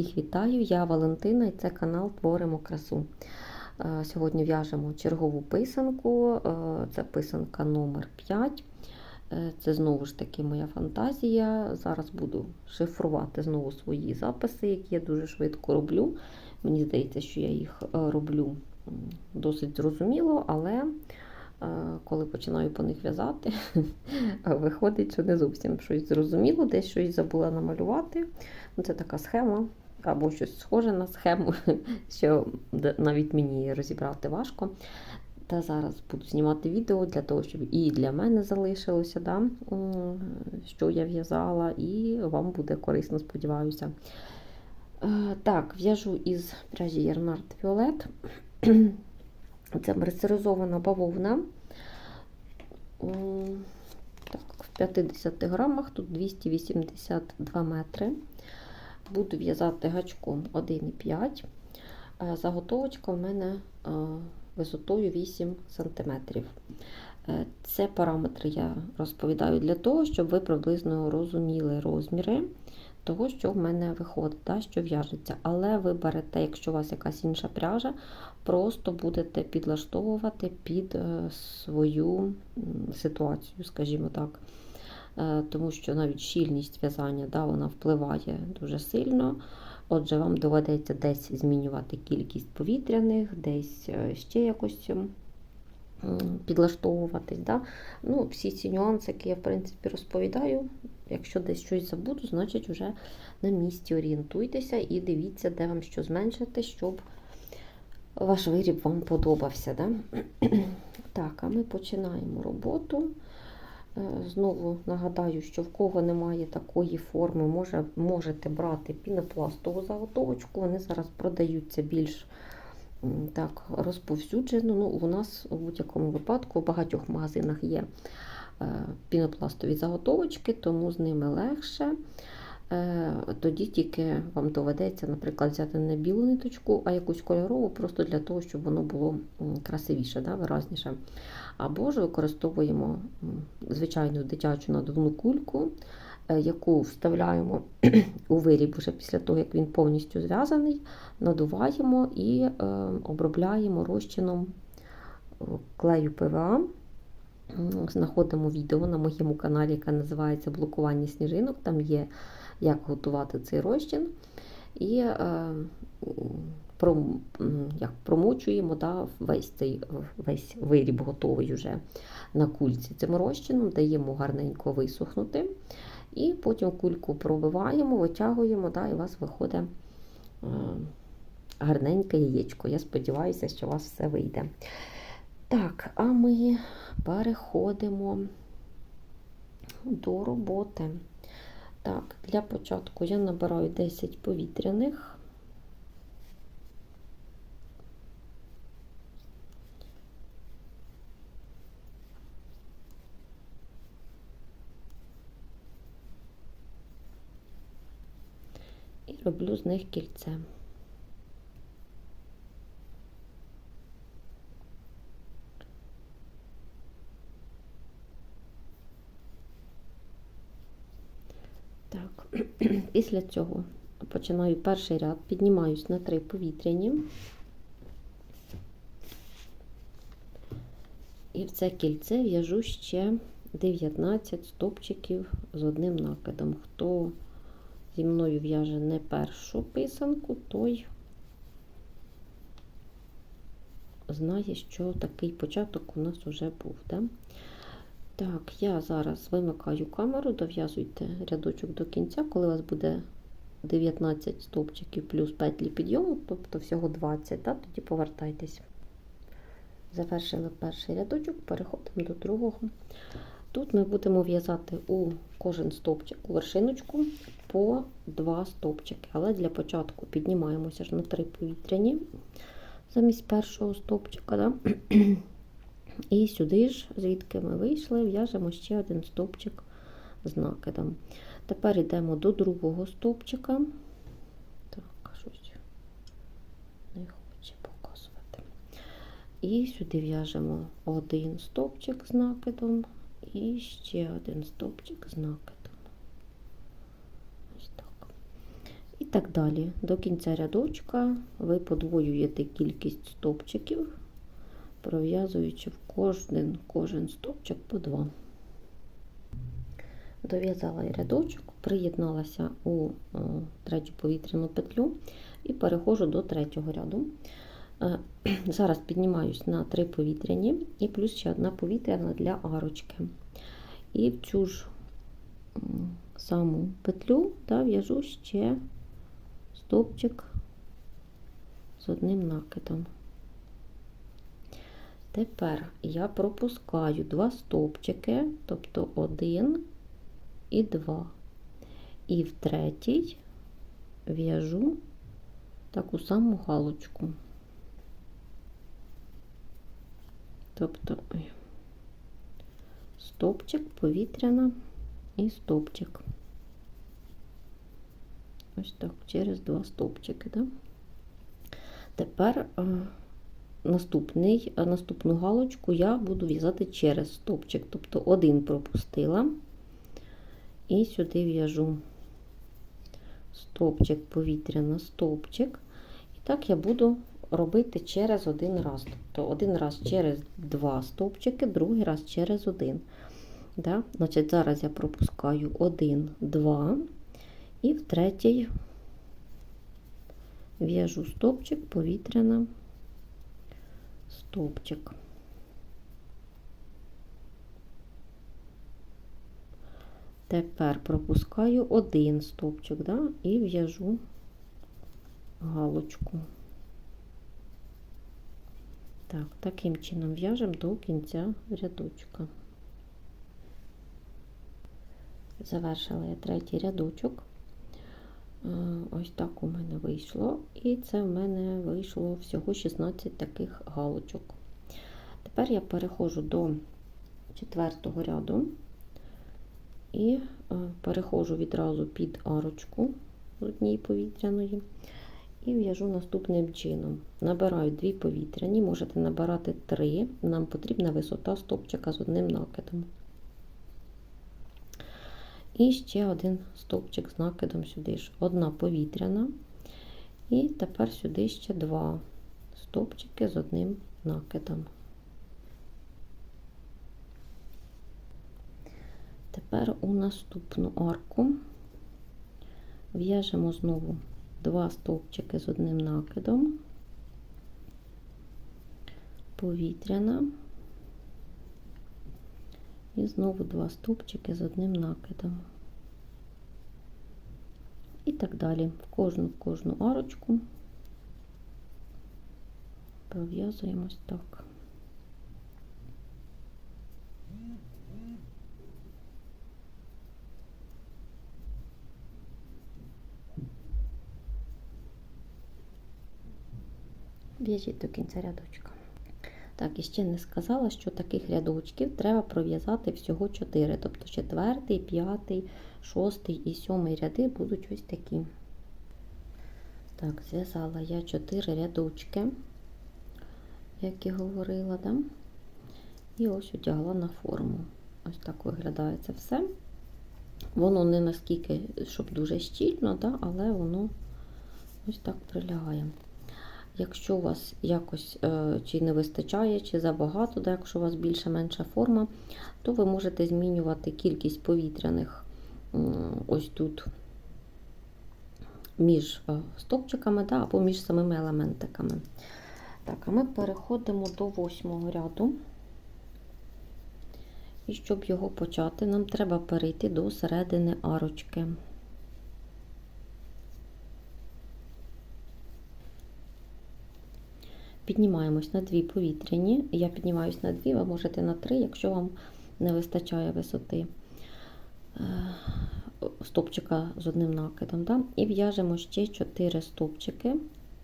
Всіх вітаю! Я Валентина і це канал Творимо красу. Е, Сьогодні в'яжемо чергову писанку. Е, Це писанка номер 5. Е, Це знову ж таки моя фантазія. Зараз буду шифрувати знову свої записи, які я дуже швидко роблю. Мені здається, що я їх роблю досить зрозуміло, але коли починаю по них в'язати, виходить, що не зовсім щось зрозуміло, десь щось забула намалювати. Ну, Це така схема або щось схоже на схему, що навіть мені розібрати важко. Та зараз буду знімати відео для того, щоб і для мене залишилося, да, що я в'язала, і вам буде корисно, сподіваюся. Е, Так, в'яжу із пряжі Ярнард Violet. Це мерсеризована бавовна. Так, в 50 грамах, тут 282 метри. Буду в'язати гачком 1,5. Е, Заготовочка в мене е, висотою 8 см. Це параметри я розповідаю для того, щоб ви приблизно розуміли розміри того, що в мене виходить, да, що в'яжеться. Але ви берете, якщо у вас якась інша пряжа, просто будете підлаштовувати під е, свою ситуацію, скажімо так. Е, Тому що навіть щільність в'язання да, вона впливає дуже сильно. Отже, вам доведеться десь змінювати кількість повітряних, десь е, ще якось підлаштовуватись. Да? Ну, всі ці нюанси, які я в принципі розповідаю. Якщо десь щось забуду, значить вже на місці орієнтуйтеся і дивіться, де вам що зменшити, щоб ваш виріб вам подобався. Да? Так, а ми починаємо роботу. Е, Знову нагадаю, що в кого немає такої форми, може, можете брати пінопластову заготовочку. Вони зараз продаються більш так, розповсюджено. Ну, у нас у будь-якому випадку в багатьох магазинах є е, пінопластові заготовочки, тому з ними легше. Е, Тоді тільки вам доведеться, наприклад, взяти не білу ниточку, а якусь кольорову, просто для того, щоб воно було красивіше, да, виразніше. Або ж використовуємо звичайну дитячу надувну кульку, е, яку вставляємо у виріб вже після того, як він повністю зв'язаний, надуваємо і е, обробляємо розчином клею ПВА. Знаходимо відео на моєму каналі, яке називається Блокування сніжинок. Там є як готувати цей розчин. І е, пром, як промочуємо да, весь цей весь виріб готовий вже на кульці цим розчином, даємо гарненько висохнути. І потім кульку пробиваємо, витягуємо, да, і у вас виходить е, гарненьке яєчко. Я сподіваюся, що у вас все вийде. Так, а ми переходимо до роботи. Так, для початку я набираю 10 повітряних. І роблю з них кільце. Так, після цього починаю перший ряд, піднімаюсь на три повітряні. І в це кільце в'яжу ще 19 стопчиків з одним накидом. Хто зі мною в'яже не першу писанку, той знає, що такий початок у нас вже був. Да? Так, я зараз вимикаю камеру, дов'язуйте рядочок до кінця, коли у вас буде 19 стовпчиків плюс петлі підйому, тобто всього 20, да, тоді повертайтесь. Завершили перший рядочок, переходимо до другого. Тут ми будемо в'язати у кожен стовпчик, у вершиночку по 2 стовпчики. Але для початку піднімаємося ж на 3 повітряні замість першого стовпчика. Да? І сюди ж, звідки ми вийшли, в'яжемо ще один стовпчик з накидом. Тепер йдемо до другого стовпчика. Так, щось не хоче показувати. І сюди в'яжемо один стовпчик з накидом і ще один стовпчик з накидом. Ось так. І так далі. До кінця рядочка ви подвоюєте кількість стовпчиків, пров'язуючи в кожен, кожен стовпчик по два. Дов'язала рядочок, приєдналася у е, третю повітряну петлю і переходжу до третього ряду. Е, Зараз піднімаюсь на три повітряні і плюс ще одна повітряна для арочки. І в цю ж саму петлю та в'яжу ще стовпчик з одним накидом. Тепер я пропускаю два стовпчики, тобто один і два. І в третій в'яжу таку саму галочку. Тобто ой, стовпчик, повітряна і стовпчик. Ось так, через два стовпчики. Да? Тепер е, наступний, наступну галочку я буду в'язати через стовпчик. Тобто один пропустила і сюди в'яжу стовпчик, повітряна, стовпчик. І так я буду робити через один раз. Тобто один раз через два стовпчики, другий раз через один. Да? Значить, зараз я пропускаю один, два, і в третій в'яжу стовпчик, повітряна, стовпчик. Тепер пропускаю один стовпчик, да, і в'яжу галочку. Так, таким чином в'яжемо до кінця рядочка. Завершила я третій рядочок. Е, Ось так у мене вийшло. І це в мене вийшло всього 16 таких галочок. Тепер я переходжу до четвертого ряду і е, переходжу відразу під арочку з однієї повітряної. І в'яжу наступним чином. Набираю дві повітряні, можете набирати три, нам потрібна висота стовпчика з одним накидом. І ще один стовпчик з накидом сюди ж. Одна повітряна. І тепер сюди ще два стовпчики з одним накидом. Тепер у наступну арку в'яжемо знову два стовпчики з одним накидом, повітряна, і знову два стовпчики з одним накидом. І так далі. В кожну в кожну арочку пров'язуємо ось так. В'яжіть до кінця рядочка. Так, і ще не сказала, що таких рядочків треба пров'язати всього 4. Тобто 4, 5, 6 і 7 ряди будуть ось такі. Так, зв'язала я 4 рядочки, як і говорила, да? і ось одягла на форму. Ось так виглядає це все. Воно не наскільки, щоб дуже щільно, да? але воно ось так прилягає. Якщо у вас якось е, чи не вистачає, чи забагато, да, якщо у вас більша-менша форма, то ви можете змінювати кількість повітряних ось тут між е, стовпчиками да, або між самими елементиками. Так, а ми переходимо до восьмого ряду. І щоб його почати, нам треба перейти до середини арочки. Піднімаємось на дві повітряні. Я піднімаюсь на дві, ви можете на три, якщо вам не вистачає висоти стопчика з одним накидом. Да? І в'яжемо ще 4 стопчики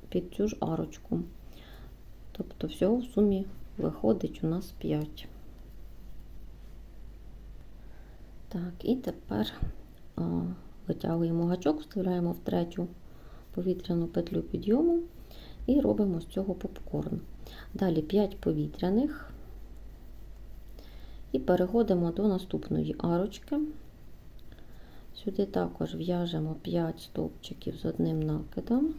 під цю ж арочку. Тобто, всього в сумі виходить у нас 5. Так, і тепер а, витягуємо гачок, вставляємо в третю повітряну петлю підйому і робимо з цього попкорн. Далі 5 повітряних і переходимо до наступної арочки. Сюди також в'яжемо 5 стовпчиків з одним накидом.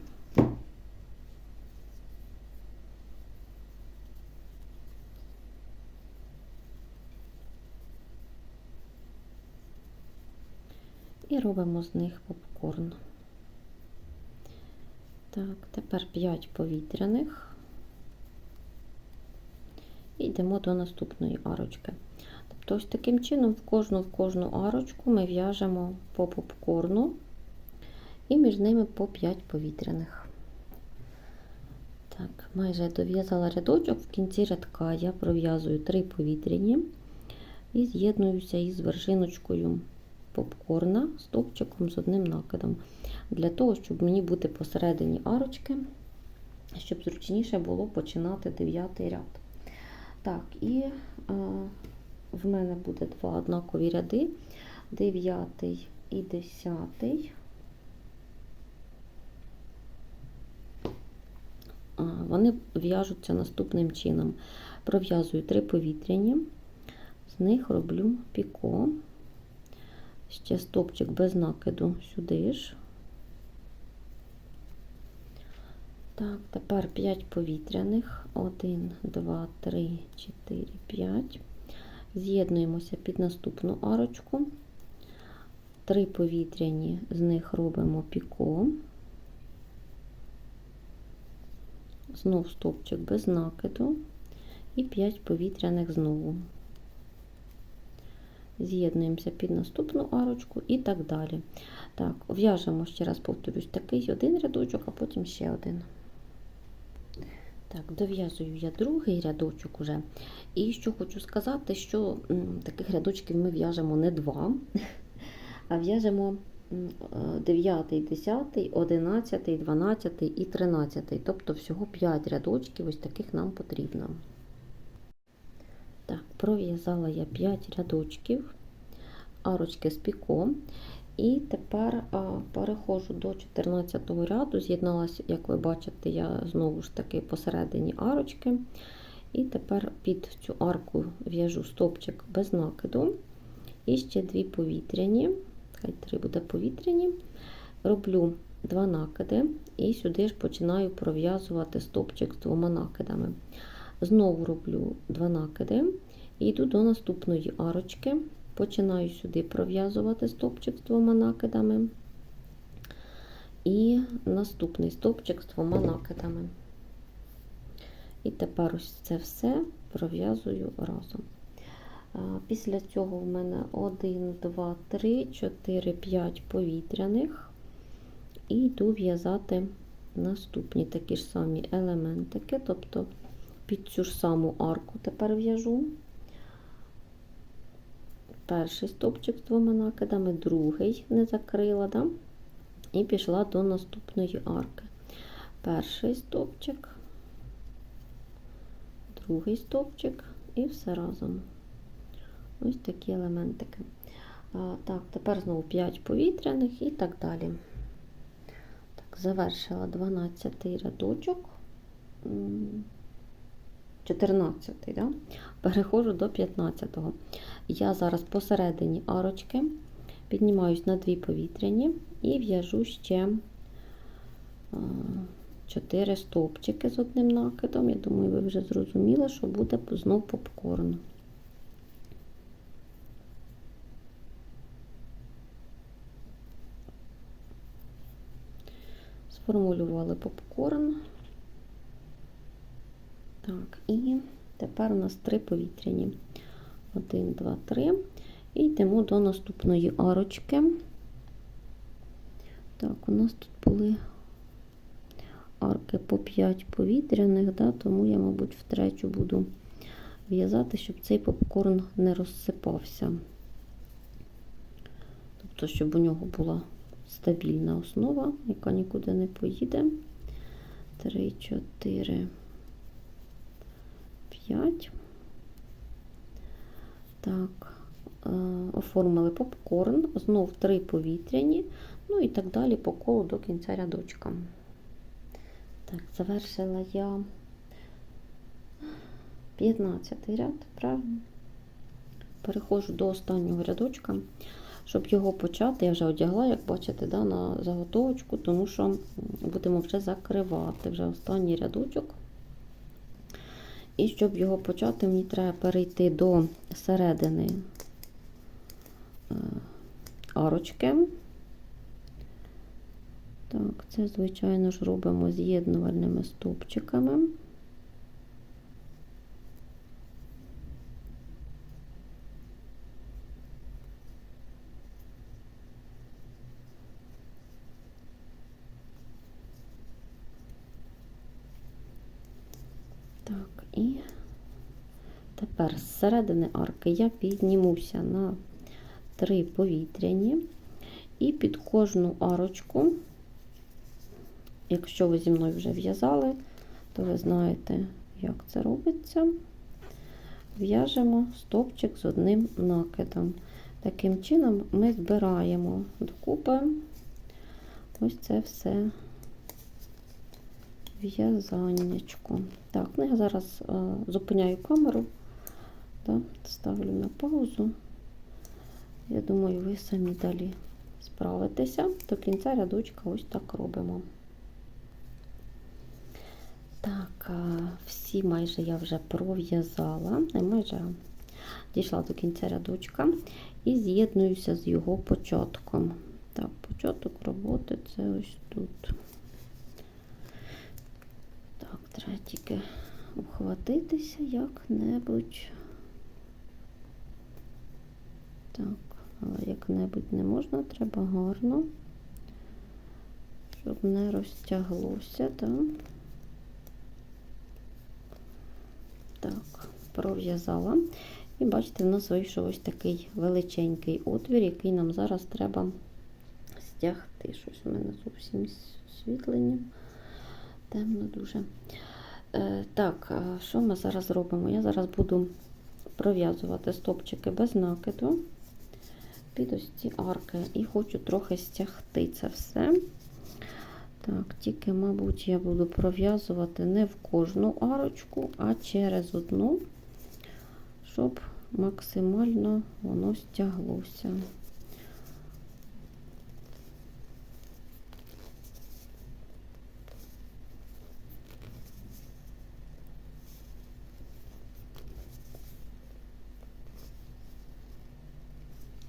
І робимо з них попкорн. Так, тепер 5 повітряних. І йдемо до наступної арочки. Тобто ось таким чином в кожну в кожну арочку ми в'яжемо по попкорну і між ними по 5 повітряних. Так, майже дов'язала рядочок, в кінці рядка я пров'язую 3 повітряні і з'єднуюся із вершиночкою попкорна стовпчиком з одним накидом. Для того, щоб мені бути посередині арочки, щоб зручніше було починати дев'ятий ряд. Так, і е, в мене буде два однакові ряди: дев'ятий і десятий. Вони в'яжуться наступним чином. Пров'язую три повітряні, з них роблю піко, ще стопчик без накиду сюди ж. Так, тепер 5 повітряних. 1, 2, 3, 4, 5. З'єднуємося під наступну арочку. 3 повітряні, з них робимо піко. Знов стовпчик без накиду. І 5 повітряних знову. З'єднуємося під наступну арочку і так далі. Так, в'яжемо, ще раз повторюсь, такий один рядочок, а потім ще один. Так, дов'язую я другий рядочок уже. І що хочу сказати, що таких рядочків ми в'яжемо не два, а в'яжемо 9, 10, 11, 12 і 13. Тобто всього 5 рядочків, ось таких нам потрібно. Так, пров'язала я 5 рядочків, арочки з піком. І тепер переходжу до 14 ряду, з'єдналася, як ви бачите, я знову ж таки посередині арочки. І тепер під цю арку в'яжу стопчик без накиду. І ще дві повітряні, хай три буде повітряні. Роблю два накиди, і сюди ж починаю пров'язувати стопчик з двома накидами. Знову роблю два накиди і йду до наступної арочки. Починаю сюди пров'язувати стовпчик з двома накидами. І наступний стовпчик з двома накидами. І тепер ось це все пров'язую разом. Після цього в мене 1, 2, 3, 4, 5 повітряних. І йду в'язати наступні такі ж самі елементики, тобто під цю ж саму арку тепер в'яжу перший стовпчик з двома накидами, другий не закрила, да? і пішла до наступної арки. Перший стовпчик, другий стовпчик і все разом. Ось такі елементики. А, Так, тепер знову 5 повітряних і так далі. Так, Завершила 12 рядочок. 14, да? переходжу до 15-го. Я зараз посередині арочки піднімаюсь на дві повітряні і в'яжу ще 4 стовпчики з одним накидом. Я думаю, ви вже зрозуміли, що буде знов попкорн. Сформулювали попкорн. Так, і тепер у нас три повітряні. Один, два, три. І йдемо до наступної арочки. Так, у нас тут були арки по 5 повітряних, да, тому я, мабуть, втретю буду в'язати, щоб цей попкорн не розсипався. Тобто, щоб у нього була стабільна основа, яка нікуди не поїде. 3, 4, 5. Так, е, оформили попкорн, знов три повітряні, ну і так далі по колу до кінця рядочка. Так, завершила я 15 ряд, правильно? Переходжу до останнього рядочка. Щоб його почати, я вже одягла, як бачите, да, на заготовочку, тому що будемо вже закривати вже останній рядочок. І щоб його почати, мені треба перейти до середини е, арочки. Так, це, звичайно ж, робимо з'єднувальними стовпчиками. Так, і тепер з середини арки я піднімуся на три повітряні і під кожну арочку, якщо ви зі мною вже в'язали, то ви знаєте, як це робиться. В'яжемо стовпчик з одним накидом. Таким чином ми збираємо докупи ось це все в'язаннячко. Так, ну я зараз е, зупиняю камеру, да, ставлю на паузу. Я думаю, ви самі далі справитеся. До кінця рядочка ось так робимо. Так, всі майже я вже пров'язала, не майже дійшла до кінця рядочка і з'єднуюся з його початком. Так, початок роботи це ось тут. Так, треба тільки ухватитися як-небудь. Так, але як-небудь не можна, треба гарно, щоб не розтяглося, так. Так, пров'язала. І бачите, в нас вийшов ось такий величенький отвір, який нам зараз треба стягти. Щось у мене зовсім освітлення. Темно дуже. Е, Так, що ми зараз робимо? Я зараз буду пров'язувати стопчики без накиду під ось ці арки. І хочу трохи стягти це все. Так, тільки, мабуть, я буду пров'язувати не в кожну арочку, а через одну, щоб максимально воно стяглося.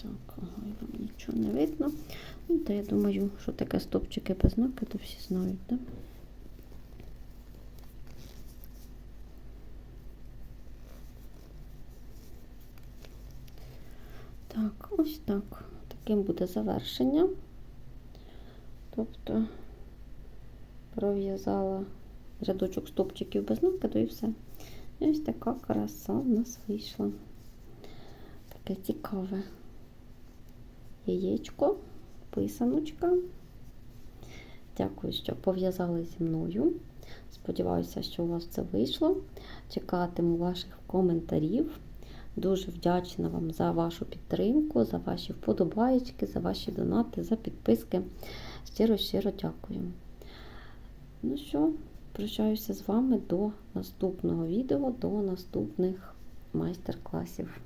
Так, ага, вам нічого не видно. Ну, та я думаю, що таке стопчики без накиду всі знають, так? Так, ось так. Таким буде завершення. Тобто пров'язала рядочок стопчиків без накиду і все. І ось така краса в нас вийшла. Таке цікаве яєчко, писаночка. Дякую, що пов'язали зі мною. Сподіваюся, що у вас це вийшло. Чекатиму ваших коментарів. Дуже вдячна вам за вашу підтримку, за ваші вподобаєчки, за ваші донати, за підписки. Щиро-щиро дякую. Ну що, прощаюся з вами до наступного відео, до наступних майстер-класів.